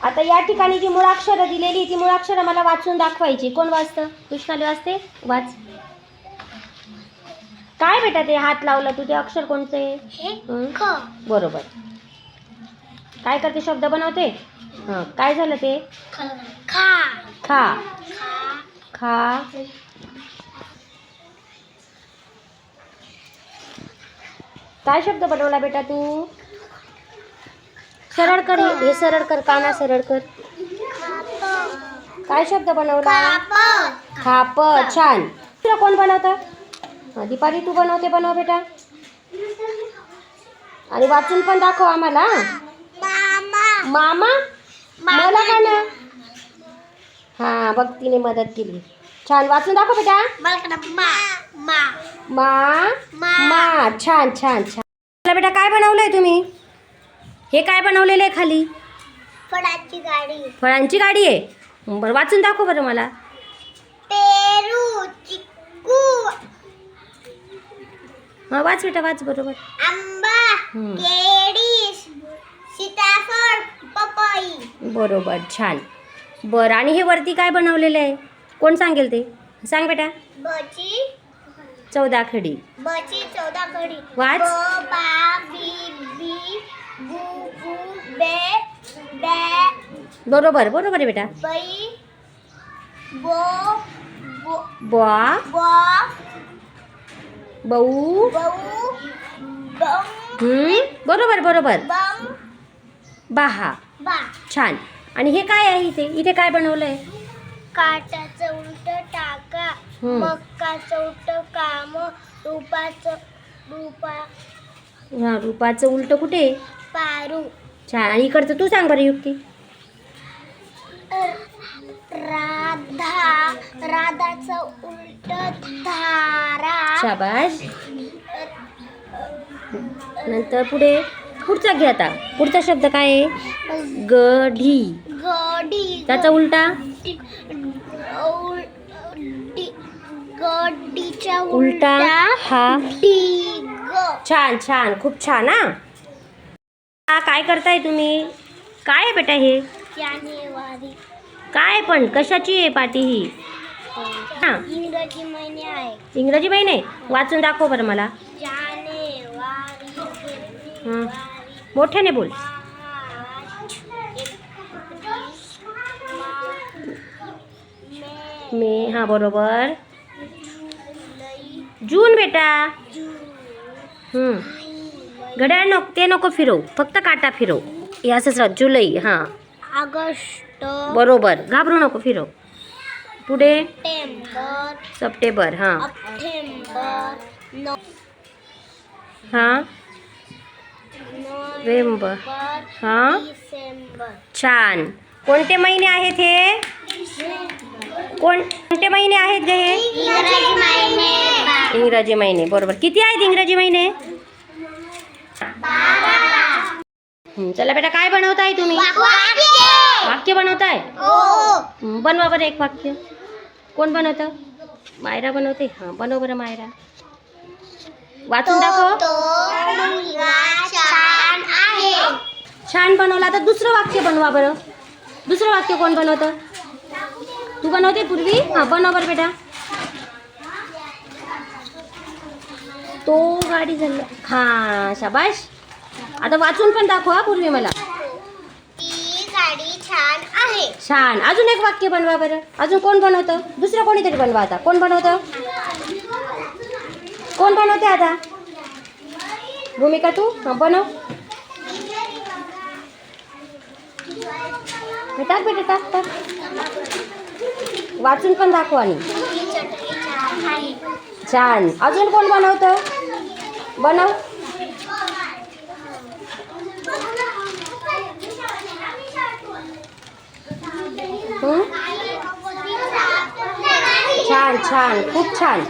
आता या ठिकाणी जी मुळाक्षरं दिलेली ती मुळाक्षरं मला वाचून दाखवायची. कोण वाचतं? कृष्णाली वाचते? वाच. काय बेटा ते हात लावलं? तू ते अक्षर कोणते? हे? क बरोबर. काय करते? शब्द बनवते? हां. काय झालं ते? खा. खा. खा. खा. काय शब्द बनवला बेटा तू? सरळ कर हे. सरळ कर काना सरळ कर काय शब्द बनवला? काप खाप छान. दुसरं कोण बनवतं? दीपाली तू बनवते बनव बेटा. आणि वाचून पण दाखव आम्हाला मामा? मला का ना हा बघ तिने मदत केली. छान. वाचून दाखव बेटा. मा मा. मा छान छान. छान बेटा काय बनवलंय तुम्ही? हे काय बनवलेलं आहे खाली? फळाची गाडी. फळांची गाडी आहे? बरं वाचून दाखव बरं मला. पेरू चिक्कू. हा वाच बेटा वाच बरोबर. आंबा हम्म. केळी सीताफळ पपई. बरोबर छान. बरं आणि हे वरती काय बनवलेलं आहे? कोण सांगेल ते? सांग बेटा. बची. चौदा खडी. बची चौदा कडी वाच. बे बरोबर बरोबर आहे बेटा. बऊ बरोबर बरोबर. बाहा बा छान. आणि हे काय आहे इथे? इथे काय बनवलंय? काटाचं उलट टाका. मक्काचं उलट काम रुपाचं रुपा हा रुपाचं उलट कुठे? पारू. छान. आणि इकडचं तू सांग बरं युक्ती. राधा राधाचं उलट धारा. शाबाश नंतर पुढे पुढचा घे आता. पुढचा शब्द काय आहे? गढी. गडी त्याचा उलटा? गडीच्या उलटा हा. छान छान. खूप छान हा. काय करताय तुम्ही? काय आहे बेटा हे? काय पण? कशाची आहे पाटी ही? हा. इंग्रजी महिने आहे. इंग्रजी महिने? वाचून दाखव बरं मला. मोठ्याने बोल. मा- हा बरोबर. जून बेटा. जून. हं. घड्याळ नको ते नको फिरव. फक्त काटा फिरव. हे असंच राहत. जुलै हां. ऑगस्ट बरोबर. घाबरू नको फिरव. पुढे? सप्टेंबर. सप्टेंबर हां. ऑक्टोबर नो हां? नोव्हेंबर हां? डिसेंबर. छान. कोणते महिने आहेत हे? कोण कोणते महिने आहेत ग हे? इंग्रजी महिने. बरोबर. किती आहेत इंग्रजी महिने? हं, चला बेटा काय बनवताय तुम्ही? वाक्य बनवताय? हं, बनवा बरं एक वाक्य. कोण बनवतं? मायरा बनवते? हां बनव बरं मायरा. वाचून दाखव. छान आहे. छान बनवला तर दुसरं वाक्य बनवा बरं. दुसरं वाक्य कोण बनवतं? तू बनवते पूर्वी? हां बनव बरं बेटा. तो गाडी झाली. हां शाबाश. आता वाचून पण दाखवा पूर्वी मला. ती गाडी छान आहे. छान. अजून एक वाक्य बनवा बरं. अजून कोण बनवतं? दुसरं कोणीतरी बनवा आता. कोण बनवतं? कोण बनवते आता? भूमिका तू? हां बनव. हे टाक बेटा टाक टाक. वाचून पण दाखव आणि. चटणी छान आहे. छान. अजून कोण बनवतं? बनव हं? छान छान खूप छान